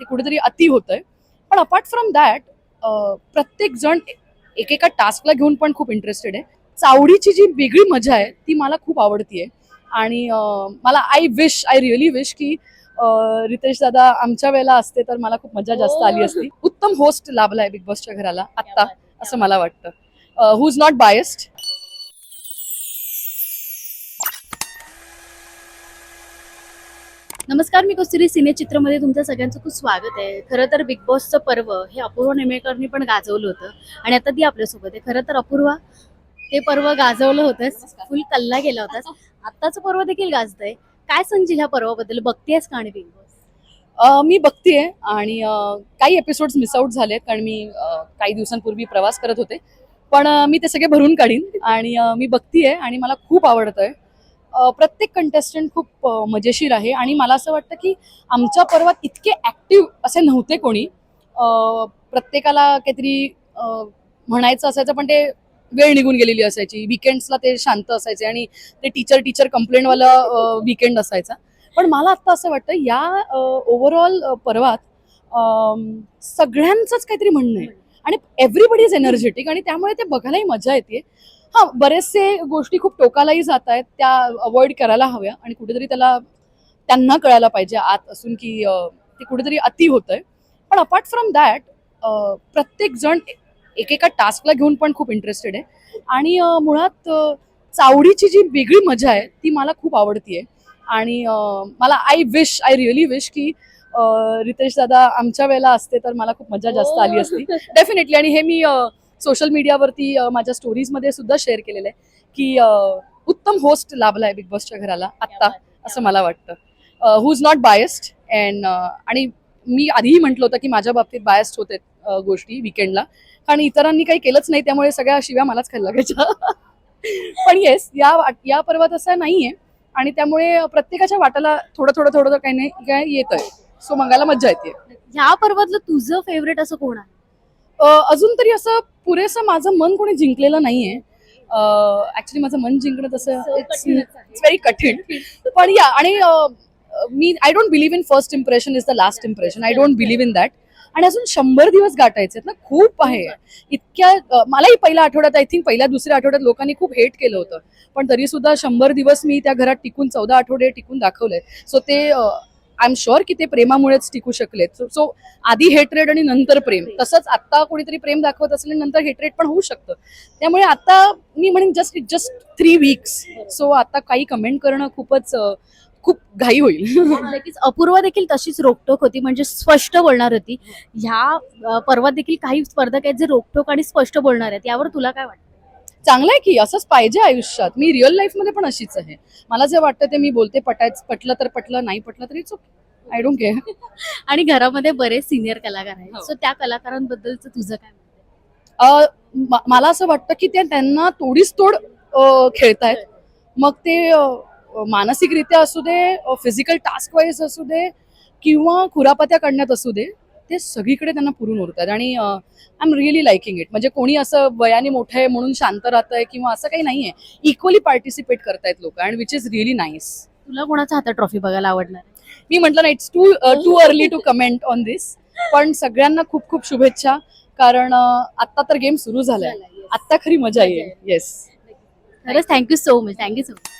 ते कुठेतरी अति होतंय. पण अपार्ट फ्रॉम दॅट प्रत्येक जण एकेका टास्कला घेऊन पण खूप इंटरेस्टेड आहे. चावडीची जी वेगळी मजा आहे ती मला खूप आवडतीये. आणि मला I wish I really wish की रितेश दादा आमच्या वेळेला असते तर मला खूप मजा जास्त आली असती. उत्तम होस्ट लाभलाय बिग बॉसच्या घराला आत्ता असं मला वाटतं. हु इज नॉट बायस्ड नमस्कार मी कस्तुरी सिने चित्रमध्ये तुमचं सगळ्यांचं खूप स्वागत आहे. खरं तर बिग बॉसचं पर्व हे अपूर्व नेमेकरनी पण गाजवलं होतं. आणि आता ती आपल्यासोबत आहे. खरं तर अपूर्वा ते पर्व गाजवलं होतंच फुल कल्ला गेला होतास. आत्ताचं पर्व देखील गाजतंय. काय सांगशील ह्या पर्वाबद्दल? बघतेस का आणि बिग बॉस मी बघतीये आणि काही एपिसोड्स मिस आउट झालेत कारण मी काही दिवसांपूर्वी प्रवास करत होते. पण मी ते सगळे भरून काढीन आणि मी बघतीये आणि मला खूप आवडतंय. प्रत्येक कंटेस्टंट खूप मजेशीर आहे. आणि मला असं वाटतं की आमच्या पर्वात इतके ऍक्टिव्ह असे नव्हते कोणी. प्रत्येकाला काहीतरी म्हणायचं असायचं पण ते वेळ निघून गेलेली असायची. विकेंड्सला ते शांत असायचे आणि ते टीचर टीचर कंप्लेंटवालं विकेंड असायचा. पण मला आता असं वाटतं या ओव्हरऑल पर्वात सगळ्यांचंच काहीतरी म्हणणं आहे. आणि एव्हरीबडी इज एनर्जेटिक आणि त्यामुळे ते बघायलाही मजा येते. हा बरेचसे गोष्टी खूप टोकालाही जात आहेत त्या अवॉइड करायला हव्या आणि कुठेतरी त्याला त्यांना कळायला पाहिजे आत असून की ते कुठेतरी अति होतंय. पण अपार्ट फ्रॉम दॅट प्रत्येक जण एकेका टास्कला घेऊन पण खूप इंटरेस्टेड आहे. आणि मुळात चावडीची जी वेगळी मजा आहे ती मला खूप आवडतीये. आणि मला I wish I really wish की रितेश दादा आमच्या वेळेला असते तर मला खूप मजा जास्त आली असती. डेफिनेटली आणि हे मी सोशल मीडियावरती माझ्या स्टोरीजमध्ये सुद्धा शेअर केलेलं आहे की उत्तम होस्ट लाभलाय बिग बॉसच्या घराला आत्ता असं मला वाटतं. Who is not biased and आणि मी आधीही म्हटलं होतं की माझ्या बाबतीत बायस्ड होते गोष्टी विकेंडला कारण इतरांनी काही केलंच नाही त्यामुळे सगळ्या शिव्या मलाच खायला लागायच्या. पण येस या वाट- या पर्वात असं नाहीये आणि त्यामुळे प्रत्येकाच्या वाटाला थोडं थोडं थोडं काय नाही काय येत आहे सो मंगायला मज्जा येते ह्या पर्वातलं तुझं फेवरेट असं कोण आहे? अजून तरी असं पुरेसं माझं मन कोणी जिंकलेलं नाहीये. ऍक्च्युली माझं मन जिंकणं तसं इट्स व्हेरी कठीण. पण या आणि मी I don't believe in first impression is the last impression I don't believe in that आणि अजून शंभर दिवस गाठायचे ना खूप आहे. इतक्या मलाही पहिल्या आठवड्यात आय थिंक पहिल्या दुसऱ्या आठवड्यात लोकांनी खूप हेट केलं होतं. पण तरी सुद्धा शंभर दिवस मी त्या घरात टिकून चौदा आठवडे टिकून दाखवलंय. सो ते आय एम शुअर की ते प्रेमामुळेच टिकू शकलेत. सो आधी हेटरेट आणि नंतर प्रेम. तसंच आता कोणीतरी प्रेम दाखवत असले नंतर हेटरेट पण होऊ शकतं. त्यामुळे आता मी म्हणेन just just three weeks so आता काही कमेंट करणं खूपच खूप घाई होईल. नक्कीच. अपूर्वा देखील तशीच रोकटोक होती म्हणजे स्पष्ट बोलणार होती. ह्या पर्वात देखील काही स्पर्धक आहेत जे रोकटोक आणि स्पष्ट बोलणार आहेत. यावर तुला काय वाटतं? चांगलं आहे की असंच पाहिजे आयुष्यात? मी रिअल लाईफमध्ये पण अशीच आहे. मला जे वाटतं ते मी बोलते पटायचं पटलं तर पटलं नाही पटलं तरी ओके आय डोंट केअर आणि घरामध्ये बरेच सिनियर कलाकार आहेत. हो. सो त्या कलाकारांबद्दलचं तुझं काय मत आहे? अ, म- मला असं वाटतं की ते त्यांना तोडीस तोड अ, खेळतायत. मग ते अ, मानसिकरित्या असू दे फिजिकल टास्क वाईज असू दे किंवा खुरापात्या काढण्यात असू दे ते सगळीकडे त्यांना पुरून उरतात. आणि I am really liking it म्हणजे कोणी असं वयाने मोठं आहे म्हणून शांत राहत आहे किंवा असं काही नाहीये. इक्वली पार्टिसिपेट करतायत लोक and which is really nice तुला कोणाचा हातात ट्रॉफी बघायला आवडणार? आहे? मी म्हटलं ना it's too too early to comment on this पण सगळ्यांना खूप खूप शुभेच्छा. कारण आत्ता तर गेम सुरू झालाय. आत्ता खरी मजा येईल. येस खरंच thank you so much thank you so much